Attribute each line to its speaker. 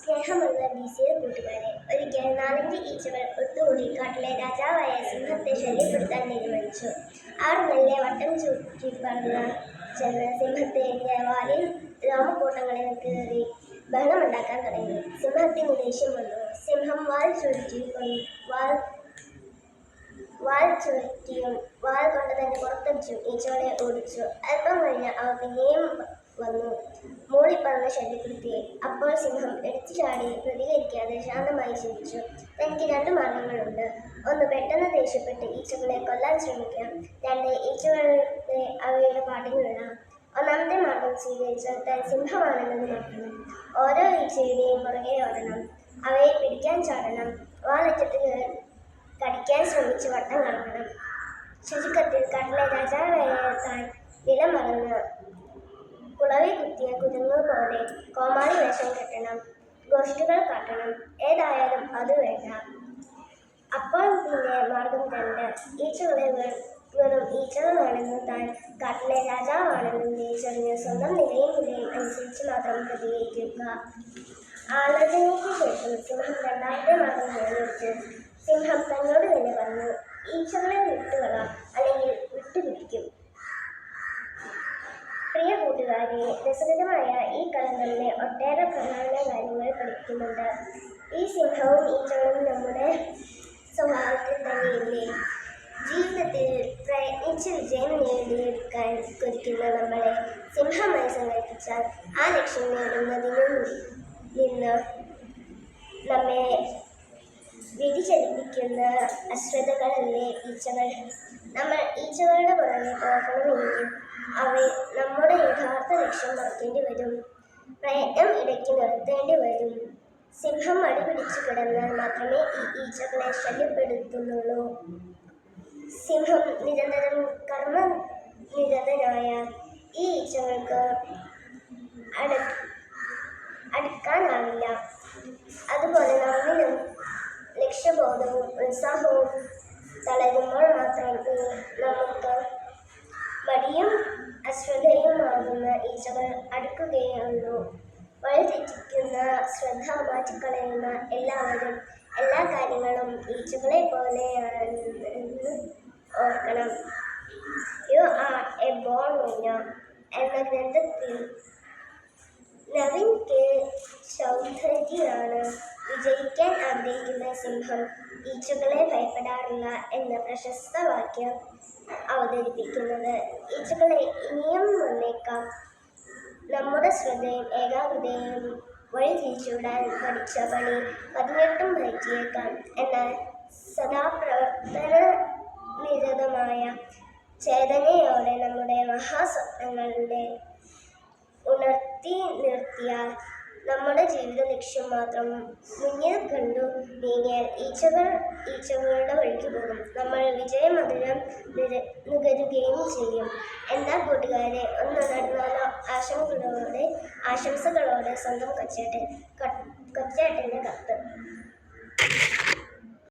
Speaker 1: സ്നേഹമുള്ള ബിസിയ കൂട്ടുകാരെ ഒരിക്കൽ നാലഞ്ച് ഈച്ചകൾ ഒത്തുകൂടി കാട്ടിലെ രാജാവായ സിംഹത്തെ ശല്യപ്പെടുത്താൻ തീരുമാനിച്ചു. അവർ നല്ല വട്ടം ചുറ്റി പറഞ്ഞ ചെന്ന് സിംഹത്തിന്റെ വാലിൽ രോമക്കൂട്ടങ്ങളിൽ കയറി ബഹളമുണ്ടാക്കാൻ തുടങ്ങി. സിംഹത്തിന് ദേഷ്യം വന്നു. സിംഹം വാൽ ചുരുട്ടി വാൽ വാൽ ചുരുട്ടിയും വാൽ കൊണ്ട് തന്നെ പുറത്തടിച്ചു ഈച്ചകളെ ഓടിച്ചു. അല്പം കഴിഞ്ഞ് അവ പിന്നെയും വന്നു. മോളി പറഞ്ഞ ശല്യപ്പെടുത്തിയെ. അപ്പോൾ സിംഹം എടുത്തു ചാടി പ്രതികരിക്കാതെ ശാന്തമായി ചിന്തിച്ചു. തനിക്ക് രണ്ട് മാർഗങ്ങളുണ്ട്. ഒന്ന് പെട്ടെന്ന് ദേഷ്യപ്പെട്ട് ഈച്ചകളെ കൊല്ലാൻ ശ്രമിക്കാം. രണ്ട് ഈച്ചകളെ അവയുടെ പാട്ടിന് വിടാം ഒന്നാമത്തെ മാർഗം സ്വീകരിച്ചാൽ താൻ സിംഹമാണെന്നത് നോക്കണം ഓരോ ഈച്ചയുടെയും പുറകെ ഓടണം. അവയെ പിടിക്കാൻ ചാടണം. വാളറ്റത്തിൽ കടിക്കാൻ ശ്രമിച്ച് വട്ടം കറങ്ങണം. ശുചിക്കത്തിൽ കടലെ രാജാവായ താൻ നിലമറന്ന് കുളവി കുത്തിയ കുരുങ്ങ് പോലെ കോമാളി വേഷം കെട്ടണം ഗോഷ്ഠികൾ കാട്ടണം ഏതായാലും അത് വേണ്ട. അപ്പോൾ പിന്നെ മാർഗം രണ്ട് ഈച്ചകളെ വെറും ഈച്ചകളാണെന്ന് താൻ കാട്ടിലെ രാജാവാണെന്നും തിരിച്ചറിഞ്ഞ് സ്വന്തം നിലയും വിലയും അനുസരിച്ച് മാത്രം പ്രതികരിക്കുക. ആലോചനയ്ക്ക് ശേഷം സിംഹം രണ്ടാമത്തെ മാർഗം തിരഞ്ഞെടുത്ത് സിംഹം തന്നോട് തന്നെ പറഞ്ഞു ഈച്ചകളെ വിട്ടുകള. രസകരമായ ഈ കളങ്ങളിലെ ഒട്ടേറെ പ്രധാന കാര്യങ്ങൾ പഠിക്കുന്നുണ്ട്. ഈ സിംഹവും ഈച്ചകളും നമ്മുടെ സ്വഭാവത്തിൽ തന്നെയില്ലേ? ജീവിതത്തിൽ പ്രയത്നിച്ച് വിജയം നേടിയെടുക്കാൻ കൊതിക്കുന്ന നമ്മളെ സിംഹമായി സങ്കല്പിച്ചാൽ ആ ലക്ഷ്യം നേടുന്നതിനും നിന്ന് നമ്മെ വ്യതിചലിപ്പിക്കുന്ന അശ്രദ്ധകളല്ലേ ഈച്ചകൾ? നമ്മൾ ഈച്ചകളുടെ പുറകെ പോകണമെങ്കിൽ അവ നമ്മുടെ യഥാർത്ഥ ലക്ഷ്യം മറക്കേണ്ടി വരും. പ്രയത്നം ഇടയ്ക്ക് നിർത്തേണ്ടി വരും. സിംഹം അടിപിടിച്ച് കിടന്നാൽ മാത്രമേ ഈ ഈച്ചകളെ ശല്യപ്പെടുത്തുന്നുള്ളൂ. സിംഹം നിരന്തരം കർമ്മ നിരതനായ ഈ ഈച്ചകൾക്ക് അടു അടുക്കാനാവില്ല. അതുപോലെ നമ്മിലും ലക്ഷ്യബോധവും ഉത്സാഹവും തളരുമ്പോൾ മാത്രം ഈ നമുക്ക് മടിയും ഈച്ചകൾ അടുക്കുകയുള്ളൂ. വഴിതെറ്റിക്കുന്ന ശ്രദ്ധ മാറ്റിക്കളയുന്ന എല്ലാവരും. എല്ലാ കാര്യങ്ങളും ഈച്ചകളെ പോലെയാണെന്ന് ഓർക്കണം. You are a born winner എന്ന ഗ്രന്ഥത്തിൽ നവീൻ കെ. ചൗധരിയാണ് വിജയിക്കാൻ ആഗ്രഹിക്കുന്ന സിംഹം. ഈച്ചകളെ ഭയപ്പെടാറില്ല എന്ന പ്രശസ്ത വാക്യം അവതരിപ്പിക്കുന്നത്. ഈച്ചകളെ ഇനിയും വന്നേക്കാം. നമ്മുടെ ശ്രദ്ധയും ഏകാഗ്രതയും വഴി തിരിച്ചുവിടാൻ പഠിച്ച പണി പതിനെട്ടും പറ്റിയേക്കാം എന്നാൽ സദാ പ്രവർത്തന നിരതമായ ചേതനയോടെ നമ്മുടെ മഹാസ്വപ്നങ്ങളുടെ ഉണർത്തി നിർത്തിയാൽ നമ്മുടെ ജീവിത ലക്ഷ്യം മാത്രം മുന്നിൽ കണ്ടു നീങ്ങിയാൽ ഈച്ചകൾ ഈച്ചകളുടെ വഴിക്ക് പോകും. നമ്മൾ വിജയമധുരം നുകരുകയും ചെയ്യും. എന്താ കൂട്ടുകാരെ? ഒന്ന് നടന്നാലോ ആശങ്കകളോടെ ആശംസകളോടെ സ്വന്തം കൊച്ചേട്ടൻ കൊച്ചേട്ടന്റെ കത്ത്.